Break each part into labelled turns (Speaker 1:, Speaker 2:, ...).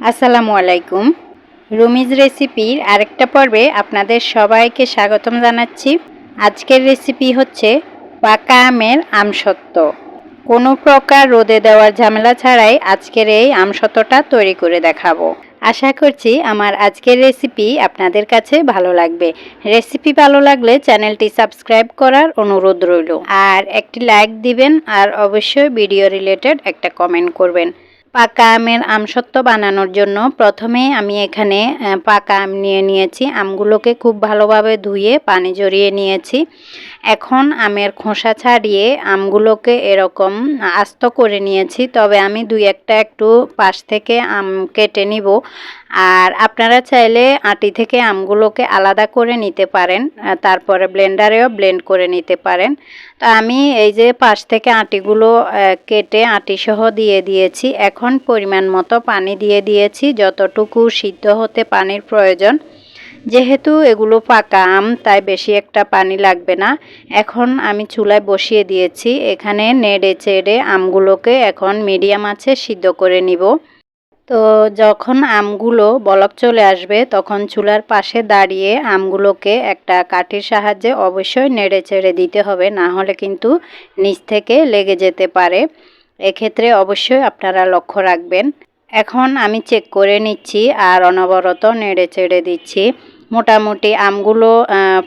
Speaker 1: আসসালামু আলাইকুম। রুমিজ রেসিপির আরেকটা পর্বে আপনাদের সবাইকে স্বাগতম জানাচ্ছি। আজকের রেসিপি হচ্ছে পাকা আমের আমসত্ত্ব কোনো প্রকার রোদে দেওয়ার ঝামেলা ছাড়াই আজকের এই আমসত্ত্বটা তৈরি করে দেখাবো। আশা করছি আমার আজকের রেসিপি আপনাদের কাছে ভালো লাগবে। রেসিপি ভালো লাগলে চ্যানেলটি সাবস্ক্রাইব করার অনুরোধ রইল। আর একটি লাইক দিবেন আর অবশ্যই ভিডিও রিলেটেড একটা কমেন্ট করবেন। পাকা আমের আমসত্ত্ব বানানোর জন্য প্রথমে আমি এখানে পাকা আম নিয়ে নিয়েছি। আমগুলোকে খুব ভালোভাবে ধুয়ে পানি জড়িয়ে নিয়েছি। এখন আমের খোসা ছাড়িয়ে আমগুলোকে এরকম আস্ত করে নিয়েছি। তবে আমি দুই একটা একটু পাশ থেকে আম কেটে নিব। আর আপনারা চাইলে আটি থেকে আমগুলোকে আলাদা করে নিতে পারেন তারপরে ব্লেন্ডারেও ব্লেন্ড করে নিতে পারেন। তো আমি এই যে পাশ থেকে আটিগুলো কেটে আটি সহ দিয়ে দিয়েছি। এখন পরিমাণ মতো পানি দিয়ে দিয়েছি। যতটুকু সিদ্ধ হতে পানির প্রয়োজন যেহেতু এগুলো পাকা আম, তাই বেশি একটা পানি লাগবে না। এখন আমি চুলায় বসিয়ে দিয়েছি। এখানে নেড়ে চেড়ে আমগুলোকে এখন মিডিয়াম আছে সিদ্ধ করে নিব। তো যখন আমগুলো বলক চলে আসবে, তখন চুলার পাশে দাঁড়িয়ে আমগুলোকে একটা কাঠির সাহায্যে অবশ্যই নেড়ে চেড়ে দিতে হবে, না হলে কিন্তু নিচ থেকে লেগে যেতে পারে। এক্ষেত্রে অবশ্যই আপনারা লক্ষ্য রাখবেন। এখন আমি চেক করে নিচ্ছি আর অনবরত নেড়ে চেড়ে দিচ্ছি। মোটামুটি আমগুলো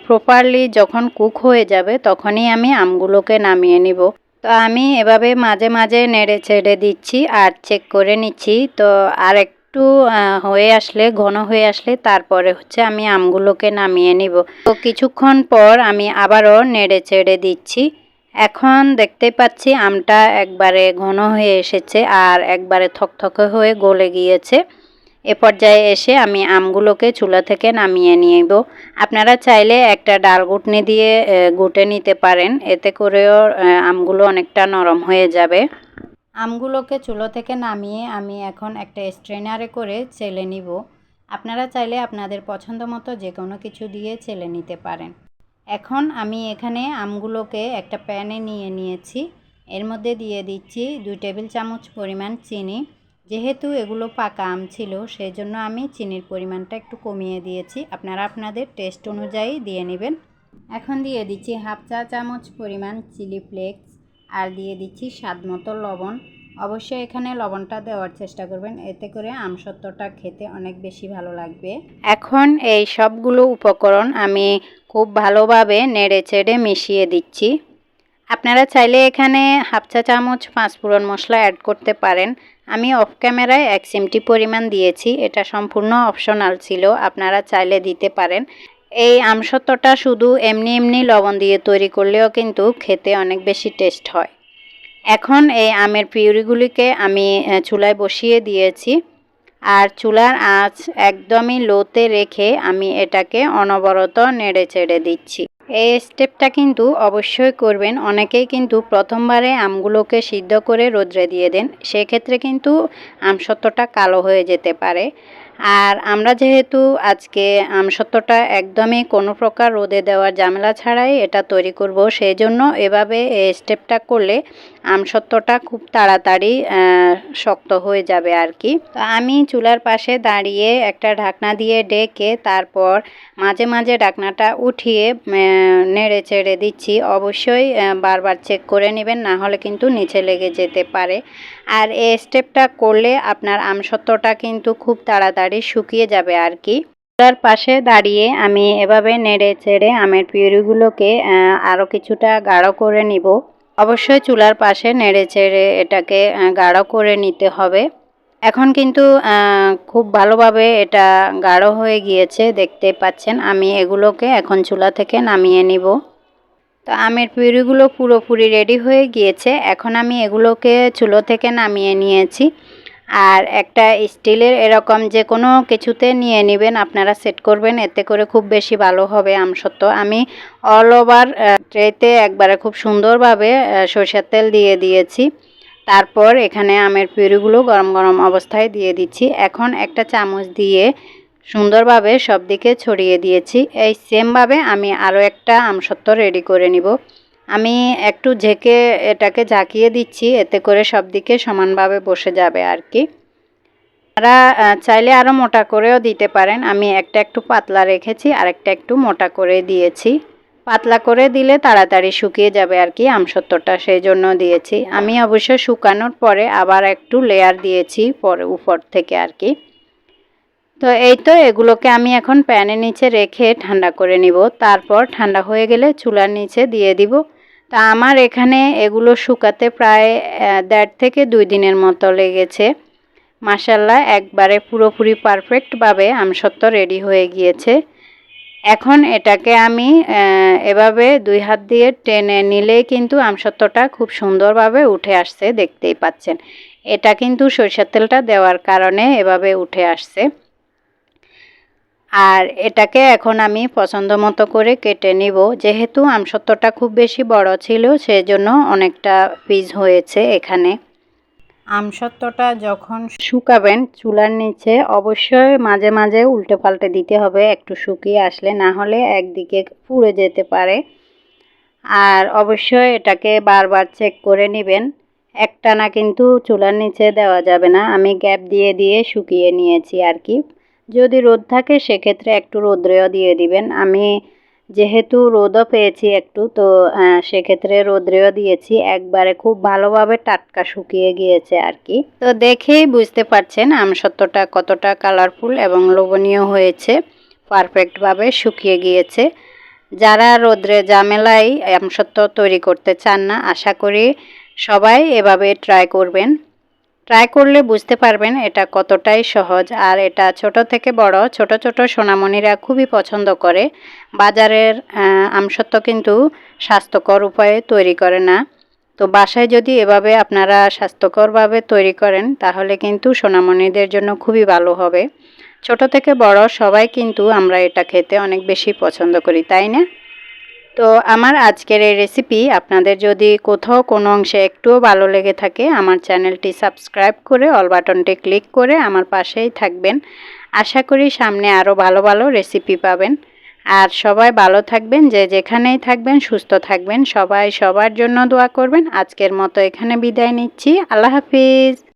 Speaker 1: প্রপারলি যখন কুক হয়ে যাবে তখনই আমি আমগুলোকে নামিয়ে নিব। তো আমি এভাবে মাঝে মাঝে নেড়ে ছেড়ে দিচ্ছি আর চেক করে নিচ্ছি। তো আর একটু হয়ে আসলে, ঘন হয়ে আসলে তারপরে হচ্ছে আমি আমগুলোকে নামিয়ে নিব। তো কিছুক্ষণ পর আমি আবারও নেড়ে চেড়ে দিচ্ছি। এখন দেখতে পাচ্ছি আমটা একবারে ঘন হয়ে এসেছে আর একবারে থকথকে হয়ে গলে গিয়েছে। এ পর্যায়ে এসে আমি আমগুলোকে চুলা থেকে নামিয়ে নিব। আপনারা চাইলে একটা ডাল গুটনি দিয়ে গুটে নিতে পারেন। এতে করেও আমগুলো অনেকটা নরম হয়ে যাবে। আমগুলোকে চুলো থেকে নামিয়ে আমি এখন একটা স্ট্রেনারে করে চেলে নিব। আপনারা চাইলে আপনাদের পছন্দ মতো যে কোনো কিছু দিয়ে চেলে নিতে পারেন। এখন আমি এখানে আমগুলোকে একটা প্যানে নিয়ে নিয়েছি। এর মধ্যে দিয়ে দিচ্ছি দুই টেবিল চামচ পরিমাণ চিনি। যেহেতু এগুলো পাকা আম ছিল সেই জন্য আমি চিনির পরিমাণটা একটু কমিয়ে দিয়েছি। আপনারা আপনাদের টেস্ট অনুযায়ী দিয়ে নেবেন। এখন দিয়ে দিচ্ছি হাফ চা চামচ পরিমাণ চিলি ফ্লেক্স আর দিয়ে দিচ্ছি স্বাদ মতো লবণ। অবশ্যই এখানে লবণটা দেওয়ার চেষ্টা করবেন, এতে করে আমসত্ত্বটা খেতে অনেক বেশি ভালো লাগবে। এখন এই সবগুলো উপকরণ আমি খুব ভালোভাবে নেড়ে চেড়ে মিশিয়ে দিচ্ছি। আপনারা চাইলে এখানে হাফ চা চামচ পাঁচফোড়ন মশলা অ্যাড করতে পারেন। আমি অফ ক্যামেরায় এক সিমটি পরিমাণ দিয়েছি। এটা সম্পূর্ণ অপশনাল ছিল, আপনারা চাইলে দিতে পারেন। এই আমসত্ত্বটা শুধু এমনি এমনি লবণ দিয়ে তৈরি করলেও কিন্তু খেতে অনেক বেশি টেস্ট হয়। এখন এই আমের পিউরিগুলিকে আমি চুলায় বসিয়ে দিয়েছি। আর চুলার আঁচ একদমই লোতে রেখে আমি এটাকে অনবরত নেড়ে চেড়ে দিচ্ছি। এই স্টেপটা কিন্তু অবশ্যই করবেন। অনেকেই কিন্তু প্রথমবারে আমগুলোকে সিদ্ধ করে রোদ্রে দিয়ে দেন। সেক্ষেত্রে কিন্তু আমসত্ত্বটা কালো হয়ে যেতে পারে। আর আমরা যেহেতু আজকে আমসত্ত্বটা একদমই কোনো প্রকার রোদে দেওয়ার জামেলা ছাড়াই এটা তৈরি করব সেই জন্য এভাবে এই স্টেপটা করলে আমসত্ত্বটা খুব তাড়াতাড়ি শক্ত হয়ে যাবে আর কি। তো আমি চুলার পাশে দাঁড়িয়ে একটা ঢাকনা দিয়ে ডেকে তারপর মাঝে মাঝে ঢাকনাটা উঠিয়ে নেড়ে চেড়ে দিচ্ছি। অবশ্যই বারবার চেক করে নেবেন, না হলে কিন্তু নিচে লেগে যেতে পারে। আর এই স্টেপটা করলে আপনার আমসত্ত্বটা কিন্তু খুব তাড়াতাড়ি শুকিয়ে যাবে আর কি। চুলার পাশে দাঁড়িয়ে আমি এভাবে নেড়ে চেড়ে আমের পিউরিগুলোকে আরও কিছুটা গাঢ় করে নিব। অবশ্যই চুলার পাশে নেড়ে চেড়ে এটাকে গাঢ় করে নিতে হবে। এখন কিন্তু খুব ভালোভাবে এটা গাঢ় হয়ে গিয়েছে, দেখতে পাচ্ছেন। আমি এগুলোকে এখন চুলা থেকে নামিয়ে নিব। তো আমের পিউরিগুলো পুরোপুরি রেডি হয়ে গিয়েছে। এখন আমি এগুলোকে চুলো থেকে নামিয়ে নিয়েছি। আর একটা স্টিলের এরকম যে কোনো কিছুতে নিয়ে নেবেন, আপনারা সেট করবেন, এতে করে খুব বেশি ভালো হবে আমসত্ত্ব আমি অল ওভার ট্রেতে একবারে খুব সুন্দরভাবে সরষের তেল দিয়ে দিয়েছি। তারপর এখানে আমের পিউরিগুলো গরম গরম অবস্থায় দিয়ে দিচ্ছি। এখন একটা চামচ দিয়ে সুন্দরভাবে সব দিকে ছড়িয়ে দিয়েছি। এই সেমভাবে আমি আরও একটা আমসত্ত্ব রেডি করে নিব। আমি একটু ঝেঁকে এটাকে ঝাঁকিয়ে দিচ্ছি, এতে করে সব দিকে সমানভাবে বসে যাবে আর কি। আপনারা চাইলে আরও মোটা করেও দিতে পারেন। আমি একটা একটু পাতলা রেখেছি আর একটা একটু মোটা করে দিয়েছি। পাতলা করে দিলে তাড়াতাড়ি শুকিয়ে যাবে আর কি আমসত্ত্বটা সেই জন্য দিয়েছি। আমি অবশ্য শুকানোর পরে আবার একটু লেয়ার দিয়েছি পরে, উপর থেকে আর কি। তো এই তো এগুলোকে আমি এখন প্যানের নিচে রেখে ঠান্ডা করে নিব। তারপর ঠান্ডা হয়ে গেলে চুলার নিচে দিয়ে দিব। তা আমার এখানে এগুলো শুকাতে প্রায় দেড় থেকে দুই দিনের মতো লেগেছে। মাসাল্লাহ একবারে পুরোপুরি পারফেক্টভাবে আমসত্ত্ব রেডি হয়ে গিয়েছে। এখন এটাকে আমি এভাবে দুই হাত দিয়ে টেনে নিলেই কিন্তু আমসত্ত্বটা খুব সুন্দরভাবে উঠে আসছে, দেখতেই পাচ্ছেন। এটা কিন্তু সরিষার তেলটা দেওয়ার কারণে এভাবে উঠে আসছে। আর এটাকে এখন আমি পছন্দ মতো করে কেটে নিব। যেহেতু আমসত্ত্বটা খুব বেশি বড় ছিল, সেজন্য অনেকটা পিস হয়েছে এখানে। আমসত্ত্বটা যখন শুকাবেন চুলার নিচে, অবশ্যই মাঝে মাঝে উল্টে পাল্টে দিতে হবে, একটু শুকিয়ে আসলে, না হলে একদিকে পুড়ে যেতে পারে। আর অবশ্যই এটাকে বারবার চেক করে নেবেন। একটানা কিন্তু চুলার নিচে দেওয়া যাবে না। আমি গ্যাপ দিয়ে দিয়ে শুকিয়ে নিয়েছি আর কি। যদি রোদ থাকে, সেক্ষেত্রে একটু রোদ্রেও দিয়ে দিবেন। আমি যেহেতু রোদও পেয়েছি একটু, তো সেক্ষেত্রে রোদ্রেও দিয়েছি। একবারে খুব ভালোভাবে টাটকা শুকিয়ে গিয়েছে আর কি। তো দেখেই বুঝতে পারছেন আমসত্ত্বটা কতটা কালারফুল এবং লোভনীয় হয়েছে। পারফেক্টভাবে শুকিয়ে গিয়েছে। যারা রোদ্রে ঝামেলায় আমসত্ত্ব তৈরি করতে চান না, আশা করি সবাই এভাবে ট্রাই করবেন। ট্রাই করলে বুঝতে পারবেন এটা কতটাই সহজ। আর এটা ছোট থেকে বড়, ছোট ছোট সোনামণিরা খুবই পছন্দ করে। বাজারের আমসত্ব কিন্তু স্বাস্থ্যকর উপায়ে তৈরি করে না। তো বাসায় যদি এভাবে আপনারা স্বাস্থ্যকরভাবে তৈরি করেন, তাহলে কিন্তু সোনামণিদের জন্য খুবই ভালো হবে। ছোট থেকে বড় সবাই কিন্তু আমরা এটা খেতে অনেক বেশি পছন্দ করি, তাই না? তো আমার আজকের এই রেসিপি আপনাদের যদি কোথাও কোনো অংশে একটুও ভালো লেগে থাকে, আমার চ্যানেলটি সাবস্ক্রাইব করে অল বাটনটি ক্লিক করে আমার পাশেই থাকবেন। আশা করি সামনে আরও ভালো ভালো রেসিপি পাবেন। আর সবাই ভালো থাকবেন, যে যেখানেই থাকবেন, সুস্থ থাকবেন। সবাই সবার জন্য দোয়া করবেন। আজকের মতো এখানে বিদায় নিচ্ছি। আল্লাহ হাফিজ।